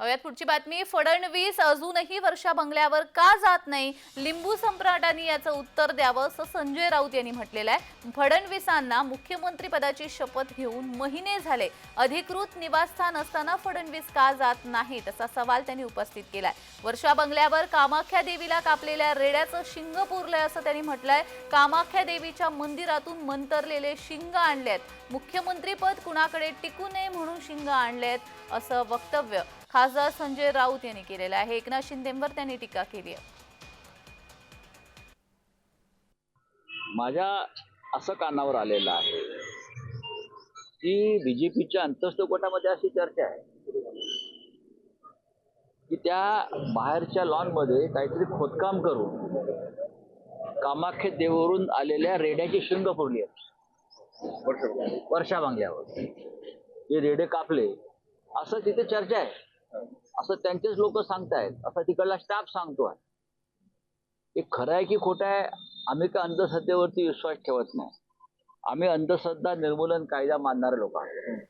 यात पुढची बातमी. फडणवीस अजूनही वर्षा बंगल्यावर का जात नाही? लिंबू सम्राटांनी याचं उत्तर द्यावं असं संजय राऊत यांनी म्हटलेलं आहे. फडणवीसांना मुख्यमंत्री पदाची शपथ घेऊन महिने झाले. अधिकृत निवासस्थान असताना फडणवीस का जात नाहीत असा सवाल त्यांनी उपस्थित केलाय. वर्षा बंगल्यावर कामाख्या देवीला कापलेल्या रेड्याचं शिंग पुरलंय असं त्यांनी म्हटलंय. कामाख्या देवीच्या मंदिरातून मंतरलेले शिंग आणलेत. मुख्यमंत्रीपद कुणाकडे टिकू नये म्हणून शिंग आणलेत असं वक्तव्य. खासदार संजय राऊत यांनी केलेला आहे. एकनाथ शिंदेवर त्यांनी टीका केली आहे. माझ्या असं कानावर आलेलं आहे की बीजेपीच्या अंतस्थ गटामध्ये अशी चर्चा आहे की त्या बाहेरच्या लॉनमध्ये काहीतरी खोदकाम करून कामाख्या देवरून आलेल्या रेड्याची शिंग फोडली आहेत वर्षा बांगल्यावर हे रेडे कापले असं तिथे चर्चा आहे. असं त्यांचेच लोक सांगतायत. असा तिकडला स्टाफ सांगतोय. हे खरं आहे की खोटं आहे? आम्ही का अंधश्रद्धेवरती विश्वास ठेवत नाही. आम्ही अंधश्रद्धा निर्मूलन कायदा मानणारे लोक आहोत.